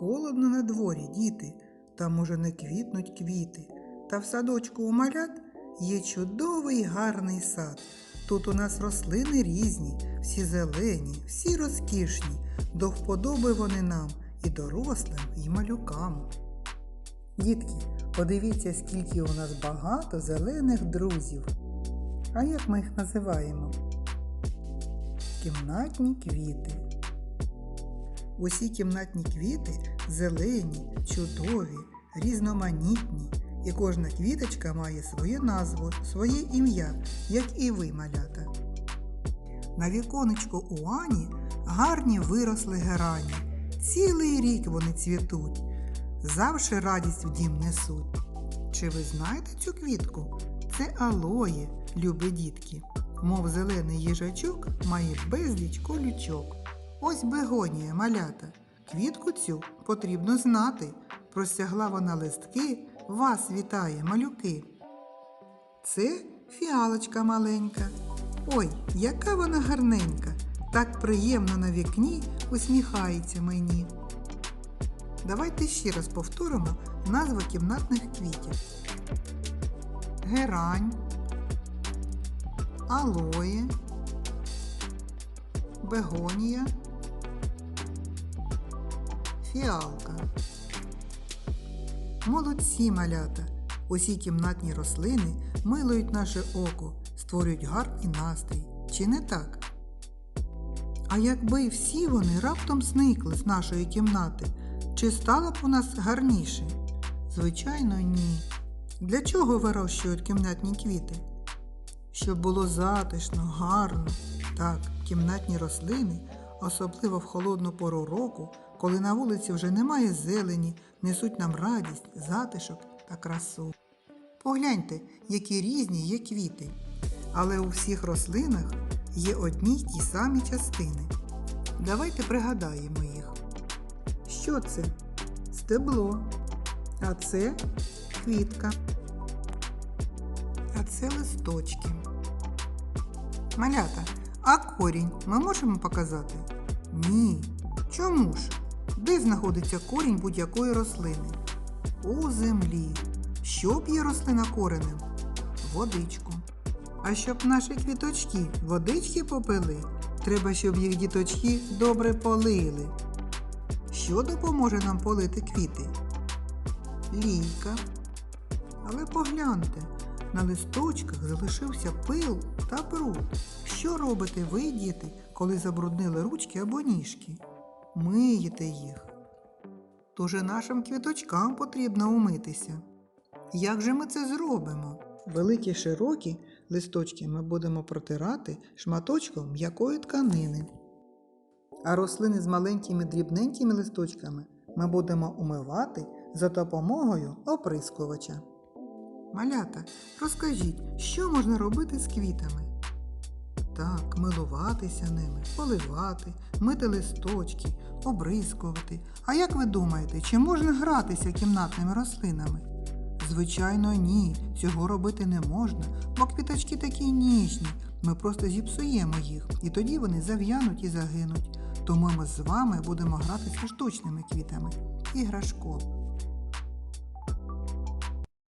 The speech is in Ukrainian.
Холодно на дворі, діти, там уже не квітнуть квіти. Та в садочку у малят є чудовий гарний сад. Тут у нас рослини різні, всі зелені, всі розкішні, до вподоби вони нам і дорослим, і малюкам. Дітки, подивіться, скільки у нас багато зелених друзів. А як ми їх називаємо? Кімнатні квіти. Усі кімнатні квіти зелені, чудові, різноманітні, і кожна квіточка має свою назву, своє ім'я, як і ви, малята. На віконечку у Ані гарні виросли герані. Цілий рік вони цвітуть, завше радість в дім несуть. Чи ви знаєте цю квітку? Це алоє, любі дітки. Мов зелений їжачок має безліч колючок. Ось бегонія, малята. Квітку цю потрібно знати. Простягла вона листки, вас вітає, малюки. Це фіалочка маленька. Ой, яка вона гарненька, так приємно на вікні усміхається мені. Давайте ще раз повторимо назви кімнатних квітів. Герань, алоє, бегонія, фіалка. Молодці малята! Усі кімнатні рослини милують наше око, створюють гарний настрій. Чи не так? А якби всі вони раптом зникли з нашої кімнати, чи стало б у нас гарніше? Звичайно, ні. Для чого вирощують кімнатні квіти? Щоб було затишно, гарно. Так, кімнатні рослини, особливо в холодну пору року, коли на вулиці вже немає зелені, несуть нам радість, затишок та красу. Погляньте, які різні є квіти. Але у всіх рослинах є одні й ті самі частини. Давайте пригадаємо їх. Що це? Стебло. А це квітка. А це листочки. Малята, а корінь ми можемо показати? Ні. Чому ж? Де знаходиться корінь будь-якої рослини? У землі. Що п'є рослина коренем? Водичку. А щоб наші квіточки водички попили, треба, щоб їх діточки добре полили. Що допоможе нам полити квіти? Лійка. Але погляньте, на листочках залишився пил та бруд. Що робите ви, діти, коли забруднили ручки або ніжки? Миєте їх. Тож нашим квіточкам потрібно умитися. Як же ми це зробимо? Великі широкі листочки ми будемо протирати шматочком м'якої тканини. А рослини з маленькими дрібненькими листочками ми будемо умивати за допомогою оприскувача. Малята, розкажіть, що можна робити з квітами? Так, милуватися ними, поливати, мити листочки, обрискувати. А як ви думаєте, чи можна гратися кімнатними рослинами? Звичайно, ні, цього робити не можна, бо квіточки такі ніжні. Ми просто зіпсуємо їх, і тоді вони зав'януть і загинуть. Тому ми з вами будемо гратися штучними квітами іграшком.